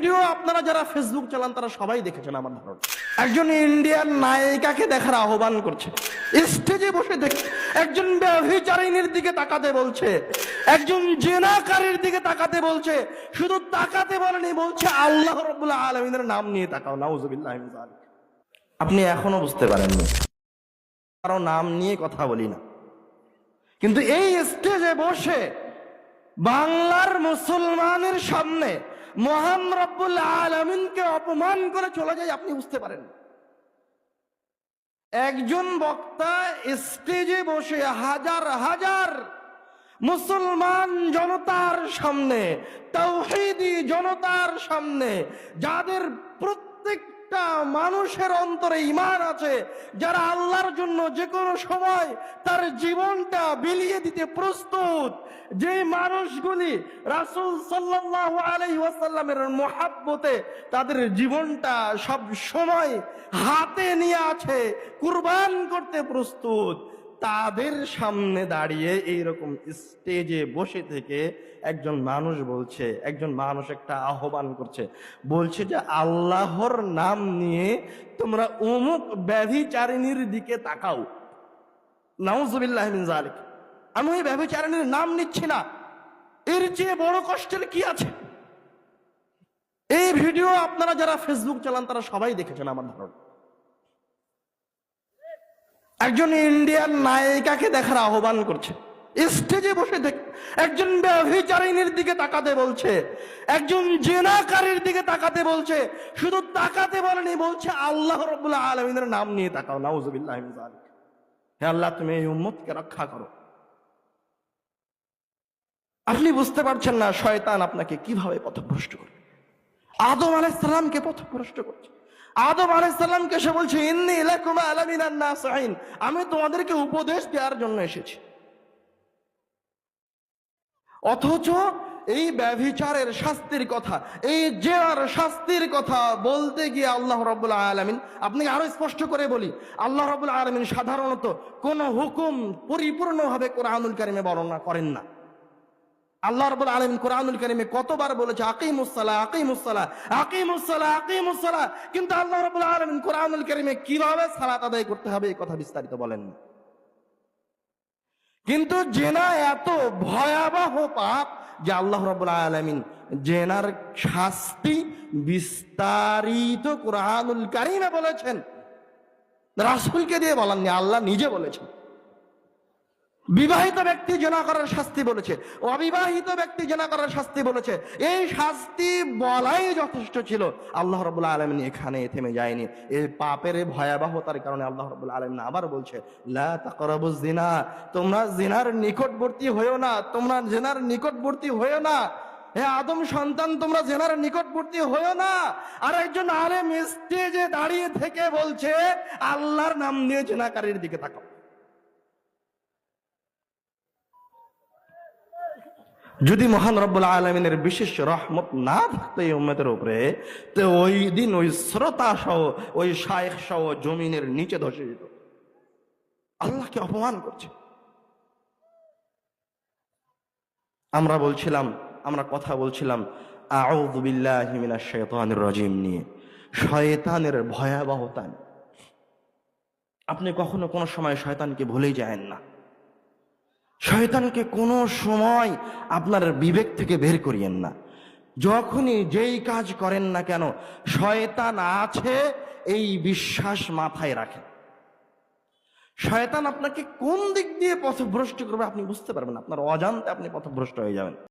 Video আপনারা যারা Facebook চালান, তারা সবাই দেখেছেন আমার ধারণা। একজন ইন্ডিয়ান নায়িকাকে দেখার আহ্বান করছে। স্টেজে বসে দেখে একজন ব্যভিচারিণীর দিকে তাকাতে বলছে। একজন জেনাকারীর দিকে তাকাতে বলছে। শুধু তাকাতে বলেনি, বলছে, আল্লাহ রব্বুল আলমিনের নাম নিয়ে তাকাও, নাউজুবিল্লাহ আপনি এখনও বুঝতে পারেননি। কারও নাম নিয়ে কথা বলি না। কিন্তু এই স্টেজে বসে বাংলার মুসলমানের সামনে মহান রব্বুল আলমিনকে অপমান করে চলে যায়, আপনি বুঝতে পারেন। একজন বক্তা স্টেজে বসে হাজার হাজার মুসলমান জনতার সামনে, তৌহিদি জনতার সামনে, যাদের প্রত্যেকটা মানুষের অন্তরে ইমান আছে, যারা আল্লাহর জন্য যে কোনো সময় তার জীবনটা বিলিয়ে দিতে প্রস্তুত। যে মানুষগুলি রাসূল সাল্লাল্লাহু আলাইহি ওয়াসাল্লামের মহাব্বতে তাদের জীবনটা সব সময় হাতে নিয়ে আছে, কুরবান করতে প্রস্তুত। তাদের সামনে দাঁড়িয়ে এইরকম স্টেজে বসে থেকে একজন মানুষ বলছে, একজন মানুষ একটা আহ্বান করছে, বলছে যে আল্লাহর নাম নিয়ে তোমরা অমুক ব্যাধিচারিণীর দিকে তাকাও। নাউজুবিল্লাহ জালিক আমি ওই ব্যভিচারিণীর নাম নিচ্ছি না। এর চেয়ে বড় কষ্টের কি আছে? এই ভিডিও আপনারা যারা ফেসবুক চালান, তারা সবাই দেখেছেন আমার ধারণা। একজন ইন্ডিয়ান নায়িকাকে দেখার আহ্বান করছে। স্টেজে বসে দেখ, একজন ব্যভিচারিণীর দিকে তাকাতে বলছে, একজন জেনাকারীর দিকে তাকাতে বলছে, শুধু তাকাতে বলেনি, বলছে, আল্লাহ রবুল্লাহ আলমিনের নাম নিয়ে তাকাও, নাউজুবিল্লাহ হে আল্লাহ, তুমি এই উম্মতকে রক্ষা করো। আপনি বুঝতে পারছেন না, শয়তান আপনাকে কীভাবে পথভ্রষ্ট করে আদম আলাইসাল্লামকে পথভ্রষ্ট করছে। আদম আলাইসাল্লামকে সে বলছে, ইন্নি ইলাকুমা আলামিনান নাসিন আমি তোমাদেরকে উপদেশ দেওয়ার জন্য এসেছি। অথচ এই ব্যভিচারের শাস্তির কথা, এই জেনার শাস্তির কথা বলতে গিয়ে আল্লাহ রব্বুল আলমিন আপনাকে আরও স্পষ্ট করে বলি, আল্লাহ রব্বুল আলমিন সাধারণত কোন হুকুম পরিপূর্ণভাবে কোরআনুল কারিমে বর্ণনা করেন না। আল্লাহ রবুল আলমিন কোরআনুল কারিমে কতবার বলেছে আকিমুসালা আকিমুসালা আকিমুসালা আকিমুসালা কিন্তু আল্লাহ রবুল আলমিন কোরআনুল কারিমে কীভাবে সালাত আদায় করতে হবে এই কথা বিস্তারিত বলেন। কিন্তু জেনা এত ভয়াবহ পাপ যে আল্লাহ রবুল আলমিন জেনার শাস্তি বিস্তারিত কোরআনুল কারিমে বলেছেন। রাসুলকে দিয়ে বলেননি, আল্লাহ নিজে বলেছেন। বিবাহিত ব্যক্তি জেনা করার শাস্তি বলেছে, অবিবাহিত ব্যক্তি জেনা করার শাস্তি বলেছে, এই শাস্তি বলাই যথেষ্ট ছিল। আল্লাহ রবুল্লা আলমিন এখানে থেমে যায়নি। এই পাপের ভয়াবহতার কারণে আল্লাহ রবুল্লা আলমিন আবার বলছে জিনা তোমরা জিনার নিকটবর্তী হয়েও না, তোমরা জেনার নিকটবর্তী হয়েও না। হে আদম সন্তান, তোমরা জেনার নিকটবর্তী হয়েও না। আর একজন আলেম স্টেজে দাঁড়িয়ে থেকে বলছে, আল্লাহর নাম নিয়ে জেনাকারীর দিকে তাকাও। যদি মহান রব্বুল আলমিনের বিশেষ রহমত না থাকতো এই উম্মতের উপরে, তো ওই দিন ওই শ্রোতা সহ ওই শায়েখ সহ জমিনের নিচে ধসে যেত। আল্লাহকে অপমান করছে। আমরা বলছিলাম, আমরা কথা বলছিলাম আউযুবিল্লাহি মিনাশ শাইতানির রাজিম নিয়ে। শয়তানের ভয়াবহতা আপনি কখনো কোনো সময় শয়তানকে ভুলেই যায়েন না। শয়তানকে কোনো সময় আপনার বিবেক থেকে বের করিয়েন না। যখনই যেই কাজ করেন না কেন, শয়তান আছে এই বিশ্বাস মাথায় রাখেন। শয়তান আপনাকে কোন দিক দিয়ে পথভ্রষ্ট করবে আপনি বুঝতে পারবেন। আপনার অজান্তে আপনি পথভ্রষ্ট হয়ে যাবেন।